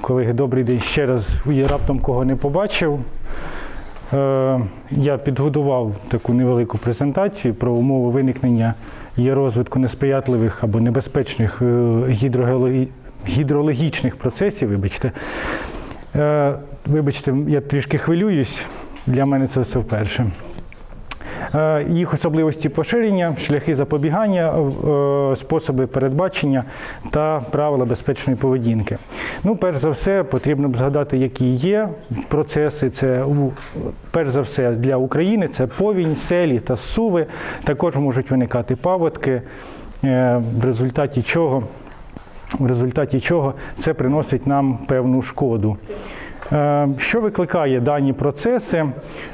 Колеги, добрий день ще раз. Я раптом кого не побачив. Е, Я підготував таку невелику презентацію про умови виникнення і розвитку несприятливих або небезпечних е, гідрогеологі- гідрологічних процесів. Вибачте. Е, Вибачте, я трішки хвилююсь. Для мене це все вперше. Е, Їх особливості поширення, шляхи запобігання, е, способи передбачення та правила безпечної поведінки. Ну, перш за все, потрібно б згадати, які є процеси. Це перш за все для України це повінь, селі та суви. Також можуть виникати паводки, е, в результаті чого, в результаті чого це приносить нам певну шкоду. Е, Що викликає дані процеси?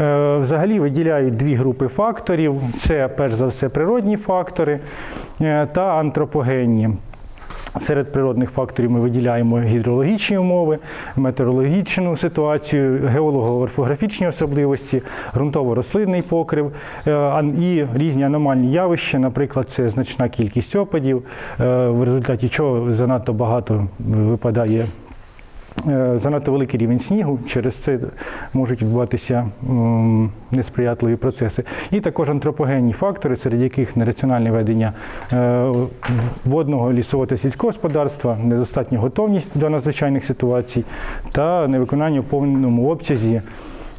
Е, Взагалі виділяють дві групи факторів: це перш за все природні фактори е, та антропогенні. Серед природних факторів ми виділяємо гідрологічні умови, метеорологічну ситуацію, геолого-орфографічні особливості, ґрунтово-рослинний покрив і різні аномальні явища, наприклад, це значна кількість опадів, в результаті чого занадто багато випадає занадто великий рівень снігу, через це можуть відбуватися несприятливі процеси. І також антропогенні фактори, серед яких нераціональне ведення е, водного, лісового та сільського господарства, недостатня готовність до надзвичайних ситуацій та невиконання в повному обсязі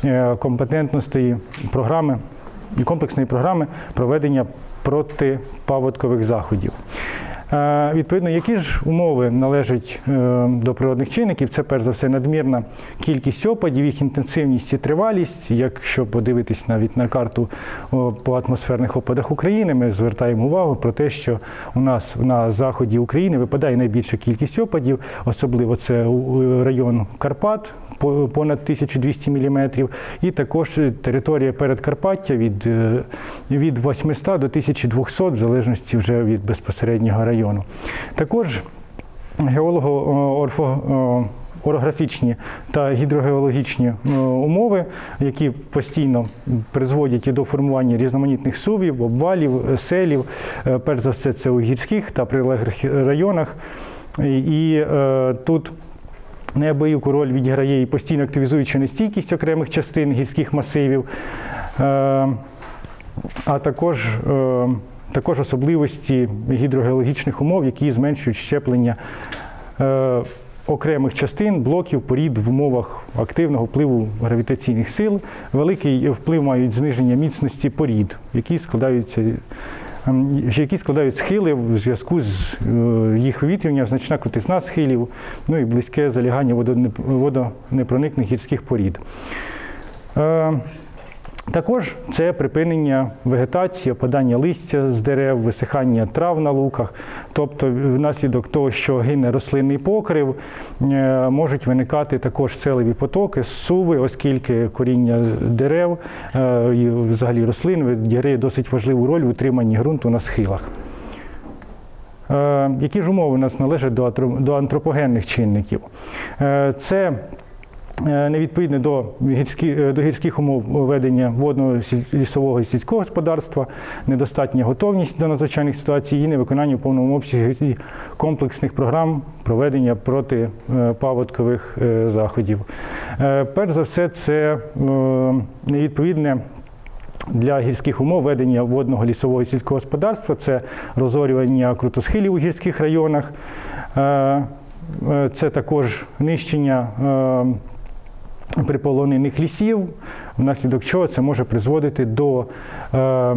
е, компетентності програми і комплексної програми проведення протипаводкових заходів. Е, Відповідно, які ж умови належать е, до природних чинників? Це перш за все надмірна кількість опадів, їх інтенсивність і тривалість. Якщо подивитись навіть на карту по атмосферних опадах України, ми звертаємо увагу про те, що у нас на заході України випадає найбільша кількість опадів, особливо це район Карпат. Понад 1200 мм, і також територія передкарпаття від, е, від 800 до 1200, в залежності вже від безпосереднього району. Також геолого-орфо орографічні та гідрогеологічні е, умови, які постійно призводять і до формування різноманітних сувів, обвалів, е, селів. Е, Перш за все, це у гірських та прилеглих районах. І, е, тут Неабияку роль відіграє і постійно активізуюча нестійкість окремих частин гірських масивів, е, а також, е, також особливості гідрогеологічних умов, які зменшують щеплення е, окремих частин блоків порід в умовах активного впливу гравітаційних сил. Великий вплив мають зниження міцності порід, які складаються ем, які складають схили в зв'язку з е, їх вивітрюванням, значна крутизна схилів, ну і близьке залягання водонеп- водонепроникних гірських порід. Також це припинення вегетації, опадання листя з дерев, висихання трав на луках. Тобто, внаслідок того, що гине рослинний покрив, е, можуть виникати також селеві потоки, суви, оскільки коріння дерев е, і взагалі рослин відіграє досить важливу роль в утриманні ґрунту на схилах. Е, Які ж умови у нас належать до антропогенних чинників? Це невідповідне до, гірські, е, до гірських умов ведення водного лісового і сільського господарства, недостатня готовність до надзвичайних ситуацій і невиконання в повному обсязі комплексних програм проведення протипаводкових е, заходів. Е, Перш за все, це е, невідповідне для гірських умов ведення водного лісового і сільського господарства це розорювання крутосхилів у гірських районах, е, е, це також нищення е, приполонених лісів, внаслідок чого це може призводити до е,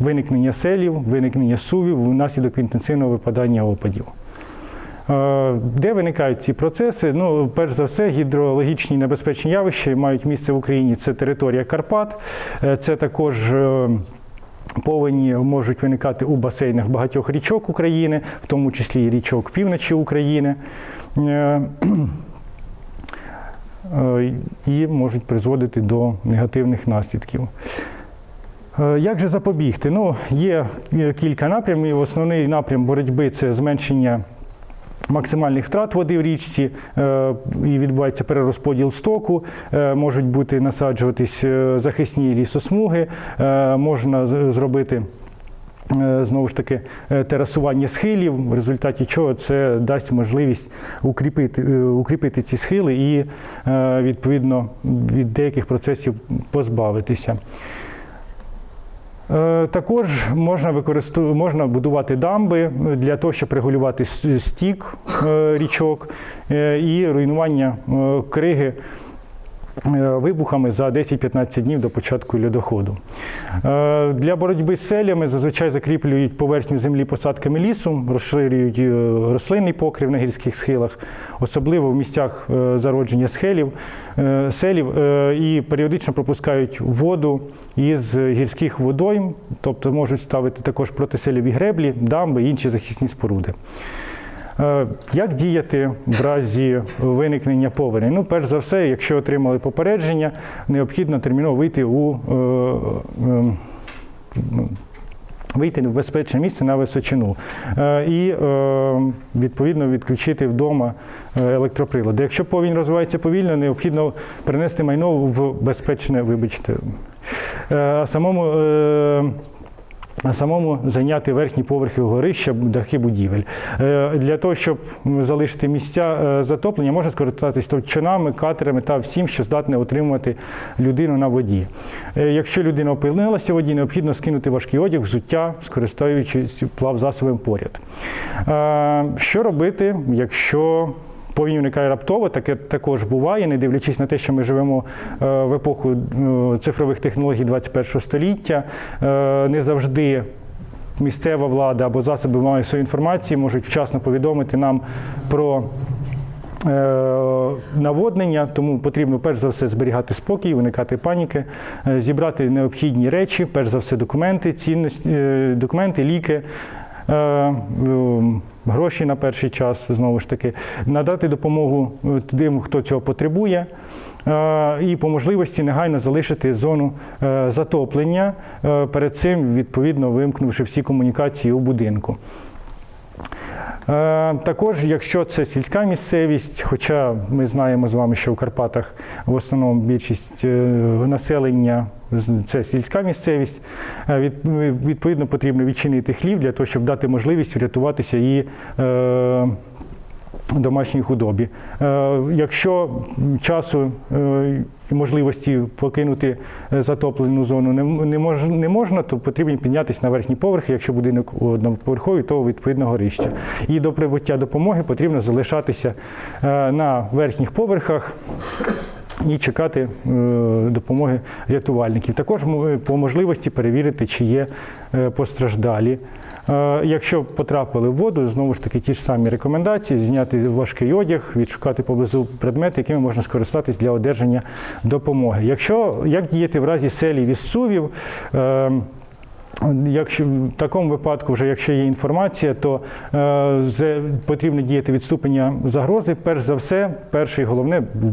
виникнення селів, виникнення сувів внаслідок інтенсивного випадання опадів. Е, Де виникають ці процеси? Ну, перш за все, гідрологічні небезпечні явища мають місце в Україні. Це територія Карпат, Е, це також. е, Повені можуть виникати у басейнах багатьох річок України, в тому числі і річок півночі України, і можуть призводити до негативних наслідків. Е, Як же запобігти? Ну, є е, кілька напрямів. Основний напрям боротьби це зменшення максимальних втрат води в річці, е, і відбувається перерозподіл стоку, е, можуть бути насаджуватись е, захисні лісосмуги, е, можна зробити. Е, Знову ж таки, е, терасування схилів, в результаті чого це дасть можливість укріпити, е, укріпити ці схили і відповідно від деяких процесів позбавитися. Також можна використовувати, можна будувати дамби для того, щоб регулювати стік річок і руйнування криги вибухами за 10-15 днів до початку льодоходу. Е, Для боротьби з селями зазвичай закріплюють поверхню землі посадками лісу, розширюють е, рослинний покрив на гірських схилах, особливо в місцях е, зародження схилів, е, селів, е, і періодично пропускають воду із гірських водойм, тобто можуть ставити також протиселіві греблі, дамби і інші захисні споруди. Е, Як діяти в разі виникнення повені? Ну, перш за все, якщо отримали попередження, необхідно терміново вийти у е, е, ну, вийти в безпечне місце на височину і відповідно відключити вдома електроприлади. Якщо повінь розвивається повільно, необхідно перенести майно в безпечне, вибачте, а самому. Самому зайняти верхні поверхи горища, дахи будівель. Е, Для того, щоб залишити місця е, затоплення, можна скористатися товчанами, катерами та всім, що здатне утримувати людину на воді. Е, Якщо людина опинилася в воді, необхідно скинути важкий одяг, взуття, скористаючись плавзасобом поряд. Що робити, якщо Повінь уникає раптово, таке також буває, не дивлячись на те, що ми живемо е, в епоху е, цифрових технологій 21 століття. Е, Не завжди місцева влада або засоби мають свою інформацію, можуть вчасно повідомити нам про. Наводнення, тому потрібно перш за все зберігати спокій, уникати паніки, зібрати необхідні речі, перш за все документи, цінності, документи, ліки, гроші на перший час, знову ж таки, надати допомогу е, тим, хто цього потребує, е, і по можливості негайно залишити зону е, затоплення, е, перед цим відповідно вимкнувши всі комунікації у будинку. Е, Також, якщо це сільська місцевість, хоча ми знаємо з вами, що в Карпатах в основному більшість е, населення це сільська місцевість, е, відповідно потрібно відчинити хлів для того, щоб дати можливість врятуватися і домашній худобі. Е, Якщо часу е, і можливості покинути е, затоплену зону не, можна, то потрібно піднятися на верхні поверхи. Якщо будинок одноповерховий, то відповідно горище. І до прибуття допомоги потрібно залишатися на верхніх поверхах. І чекати е, допомоги рятувальників. Також по можливості перевірити, чи є е, постраждалі. Е, Якщо потрапили в воду, знову ж таки ті ж самі рекомендації: зняти важкий одяг, відшукати поблизу предмети, якими можна скористатись для одержання допомоги. Якщо як діяти в разі селів і сувів? е, Якщо в такому випадку, вже якщо є інформація, то е, потрібно діяти відступлення загрози. Перш за все, перше і головне в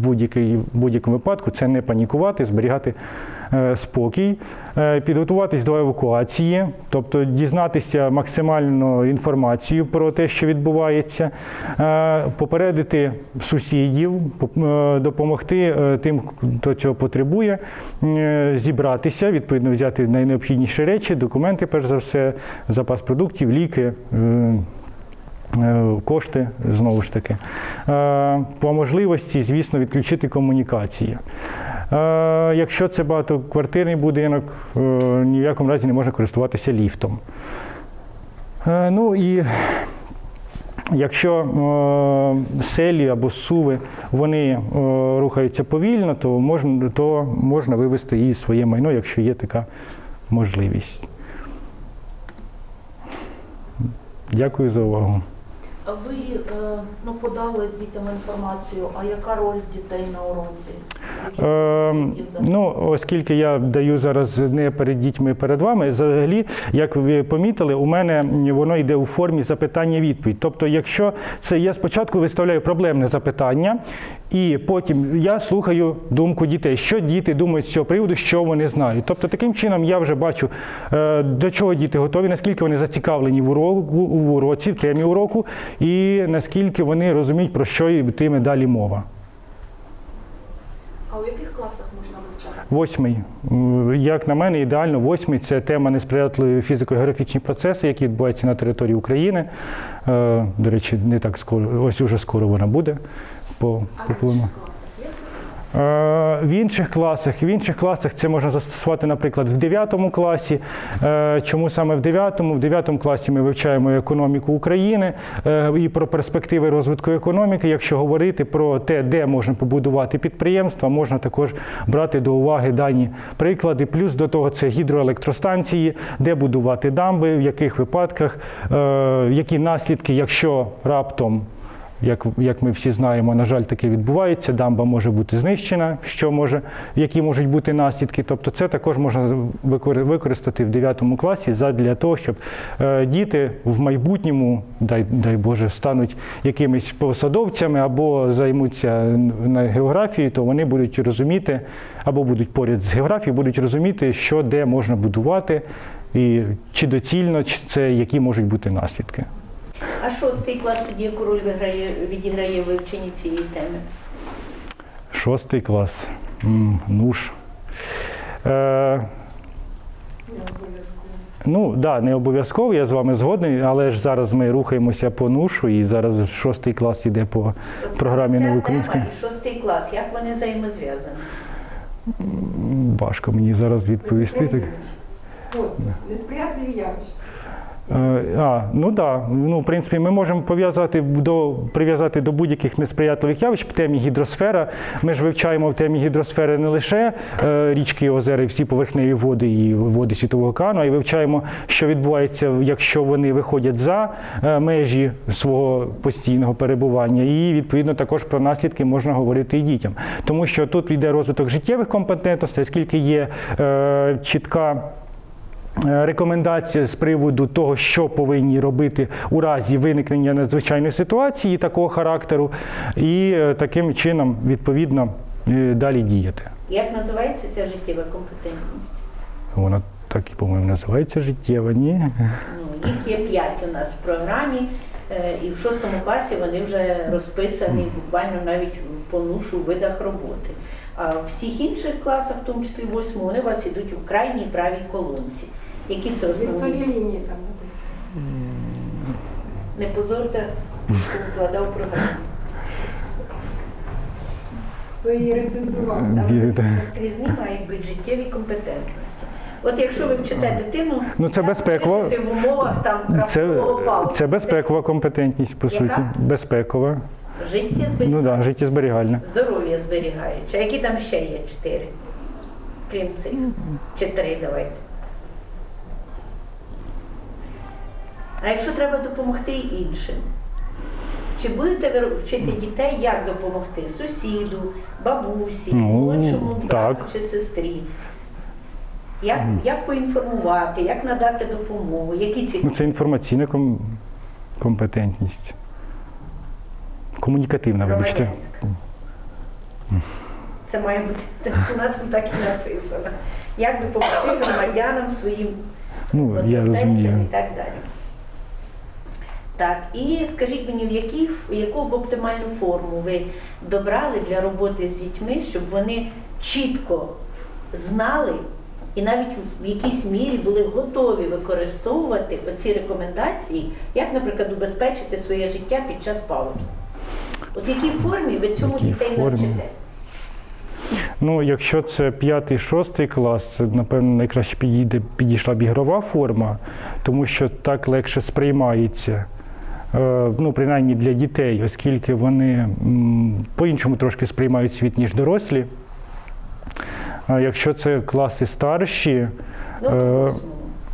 будь-якому випадку це не панікувати, зберігати е, спокій, е, підготуватись до евакуації, тобто дізнатися максимально інформацію про те, що відбувається, е, попередити сусідів, е, допомогти е, тим, хто цього потребує, е, зібратися, відповідно взяти найнеобхідніші речі, документи, перш за все, запас продуктів, ліки. е, е, Кошти знову ж таки. Е, По можливості, звісно, відключити комунікації. Якщо це багатоквартирний будинок, ні в якому разі не можна користуватися ліфтом. Ну і Якщо селі або суви вони рухаються повільно, то можна, то можна вивести і своє майно, якщо є така можливість. Дякую за увагу. А Ви е, ну, подали дітям інформацію, а яка роль дітей на уроці? Е, ну, оскільки я даю зараз не перед дітьми, а перед вами, взагалі, як ви помітили, у мене воно йде у формі запитання-відповідь. Тобто, якщо це я спочатку виставляю проблемне запитання, і потім я слухаю думку дітей, що діти думають з цього приводу, що вони знають. Тобто, таким чином я вже бачу, е, до чого діти готові, наскільки вони зацікавлені в уроку, в уроці, в темі уроку, і наскільки вони розуміють, про що йтиме далі мова. А у яких класах можна вивчати? Восьмий. Як на мене, ідеально восьмий це тема несприятливі фізико-географічні процеси, які відбуваються на території України. Е, До речі, не так скоро, ось уже скоро вона буде по, по в плану. інших класах є це? Е, В інших класах, в інших класах це можна застосувати, наприклад, в 9 класі. Е, Чому саме в 9? В 9 класі ми вивчаємо економіку України е, і про перспективи розвитку економіки. Якщо говорити про те, де можна побудувати підприємства, можна також брати до уваги дані приклади. Плюс до того це гідроелектростанції, де будувати дамби, в яких випадках, е, які наслідки, якщо раптом як, як ми всі знаємо, на жаль, таке відбувається. Дамба може бути знищена, що може, які можуть бути наслідки. Тобто, це також можна використати в 9 класі для того, щоб е, діти в майбутньому, дай, дай Боже, стануть якимись посадовцями або займуться на географії, то вони будуть розуміти, або будуть поряд з географією, будуть розуміти, що де можна будувати, і чи доцільно, чи це які можуть бути наслідки. А шостий клас тоді яку роль виграє, відіграє вивченні цієї теми? Шостий клас. М, Нуж. Е, ну, так, да, не обов'язково, я з вами згодний, але ж зараз ми рухаємося по нушу, і зараз шостий клас іде по От програмі ця тема і шостий клас, як вони взаємозв'язані? Важко мені зараз відповісти. Так. Просто несприятливі явища. Е, А, ну. Да. Ну, в принципі, ми можемо пов'язати до прив'язати до будь-яких несприятливих явищ в темі гідросфера. Ми ж вивчаємо в темі гідросфери не лише е, річки, озера, і всі поверхневі води і води світового океану, а й вивчаємо, що відбувається, якщо вони виходять за е, межі свого постійного перебування. І відповідно також про наслідки можна говорити і дітям, тому що тут йде розвиток життєвих компетентностей, оскільки є е, чітка. Е, Рекомендація з приводу того, що повинні робити у разі виникнення надзвичайної ситуації такого характеру, і е, таким чином відповідно е, далі діяти. Як називається ця життєва компетентність? Вона так і, по-моєму, називається життєва, ні? Ну, їх є п'ять у нас в програмі, і в шостому класі вони вже розписані буквально навіть по нушу видах роботи. А в всіх інших класах, в тому числі восьмому, вони у вас йдуть у крайній правій колонці. Які це основні? лінії там написано. Не позорте, хто вкладав програму. Хто її рецензував? Скрізні мають бути життєві компетентності. От якщо ви вчите дитину, Ну, це безпекова- в умовах там Це, це безпекова компетентність, по Яка? суті. Безпекова. життя Ну да, життєзберігальна. здоров'я зберігаючи. А які там ще є чотири? Крім цих. Чи три, давайте. А якщо треба допомогти іншим? Чи будете ви вчити дітей, як допомогти сусіду, бабусі, Ну, молодшому брату так. чи сестрі? Як, як поінформувати, як надати допомогу, які ці Ну, це інформаційна ком- компетентність. Комунікативна, вибачте. Це має бути вона там так і написано. Як допомогти громадянам своїм Ну, я розумію. і так далі. Так, і скажіть мені, в які, в яку б оптимальну форму ви добрали для роботи з дітьми, щоб вони чітко знали і навіть в якійсь мірі були готові використовувати оці рекомендації, як, наприклад, убезпечити своє життя під час паводу? От в якій формі ви цьому дітей формі? навчите? Ну, якщо це п'ятий, шостий клас, це напевно найкраще підійде, підійшла б ігрова форма, тому що так легше сприймається. Е, Ну, принаймні для дітей, оскільки вони по-іншому трошки сприймають світ, ніж дорослі. Якщо це класи старші, Ну, Е,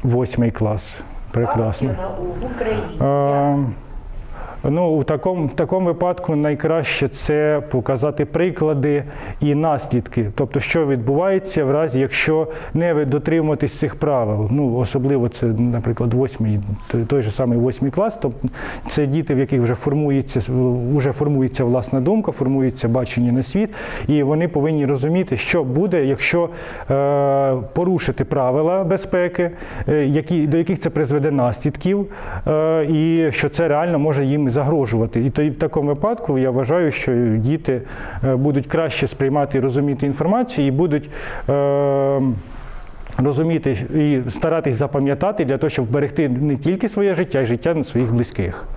восьмий клас, прекрасно. В Україні. Ну, у такому, в такому випадку найкраще це показати приклади і наслідки. Тобто, що відбувається в разі, якщо не дотримуватись цих правил. Ну, особливо це, наприклад, восьмий, той же самий восьмий клас. Тобто це діти, в яких вже формується, вже формується власна думка, формується бачення на світ, і вони повинні розуміти, що буде, якщо е, порушити правила безпеки, е, які, до яких це призведе наслідків, е, і що це реально може їм загрожувати. І то в такому випадку я вважаю, що діти е, будуть краще сприймати і розуміти інформацію і будуть. Е, Розуміти і старатись запам'ятати для того, щоб вберегти не тільки своє життя, а й життя своїх близьких.